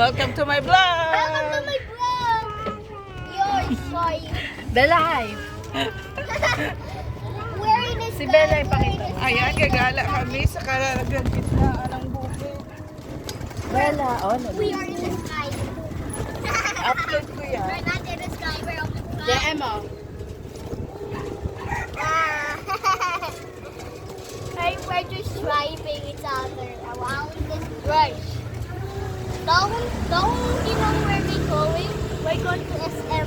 Welcome to my Welcome to vlog! my vlog! You're sorry. Bella, hi. Wearing this Si Bella, ipakita mo. Ayan, gagala kami sa kalagyan gitnaan ng bukid. Bella, oh, no. We are in the sky. Upload ko yan. We're not in the sky, we're up in the sky. DM mo. Ah. We're just driving each other. Don't, don't you know where we're going? We're going to SM.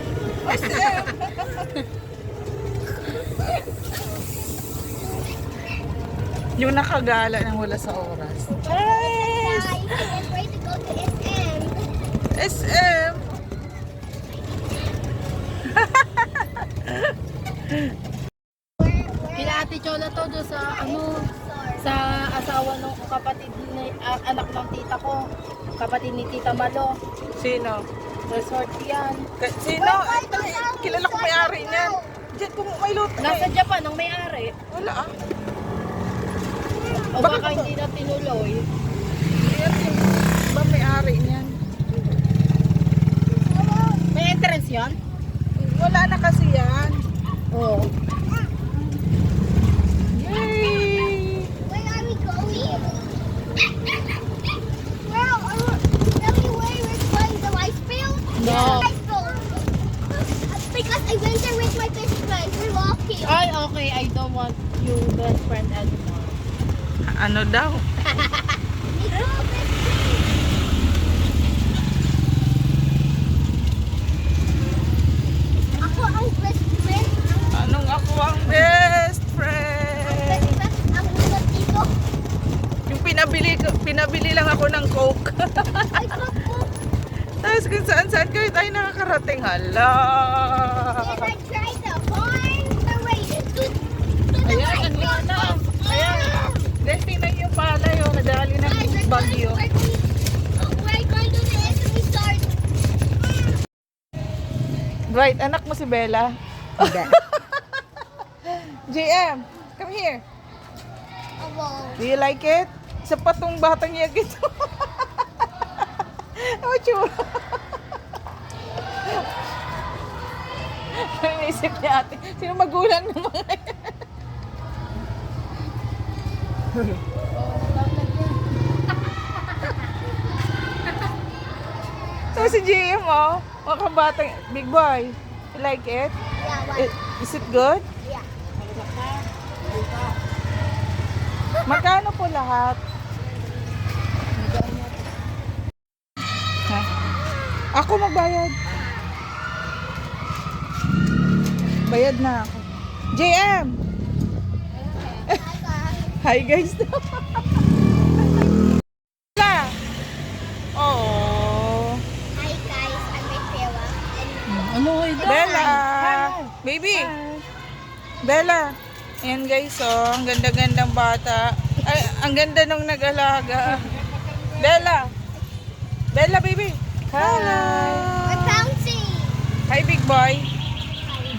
Yung nakagala nang wala sa oras. Guys, we're going to go to SM. SM! Kila Ate Chola to doon sa, ano, sa asawa ng kapatid ni, ah, anak ng tita ko. Kapatid ni Tita Malo. Sino? Resort yan. Ka- Sino? Ito, eh, kilala ko may-ari niyan. Diyan kung may. Nasa eh. Japan ang may-ari. Wala ah. O Bakit baka hindi na tinuloy. Ayan, yung ba may-ari niyan? May entrance yan? Wala na kasi yan. Oo. Yay! Where are we going? Well, uh, tell me where we're going, the rice field? No. Rice field. There with my best friend. We're walking. Ay, okay. I don't want you best friend anymore. Ano daw? We go best friend. Ako ang best friend. Anong ako ang best Ang friend? best friend ang una dito. Yung pinabili, ko- pinabili lang ako ng Coke. Ay, ako. Tapos kung saan saan kayo tayo nakakarating. Hala! Ayan, ang lana. Ayan. Then tingnan yung pala yung nadali ng bagyo. Right, anak mo si Bella. JM, come here. Oh, wow. Do you like it? Isa pa tong batang yan ito. oh, tsura. Ano Naisip ni ate, sino magulang ng mga yan? So si JM oh, mga batang, big boy. You like it? Yeah? I- Is it good? Yeah. Magkano po lahat? Ha? Ako magbayad. Bayad na ako. JM! Hi guys. La! Oh. Hi guys, I'm Bella. Ano ito? Bella! Baby! Bella! Ayan guys, oh. Ang ganda-gandang bata. Ay, ang ganda nung nag-alaga. Bella! Bella, baby! Bouncing. Hi, big boy.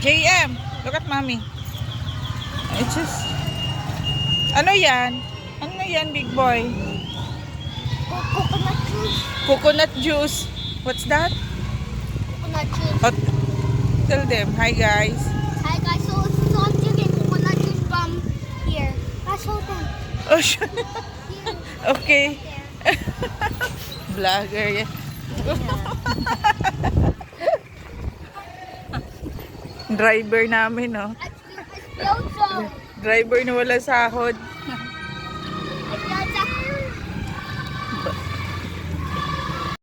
JM, look at mommy. It's just... Ano yan? Ano yan, big boy? Coconut juice. Coconut juice. What's that? Coconut juice. Oh, tell them, hi guys. Hi guys, so, so I'm drinking coconut juice from here. Let's hold them. Oh, Here. okay. There. Vlogger yan. Driver namin, no? At Exploso. Driver na wala sahod.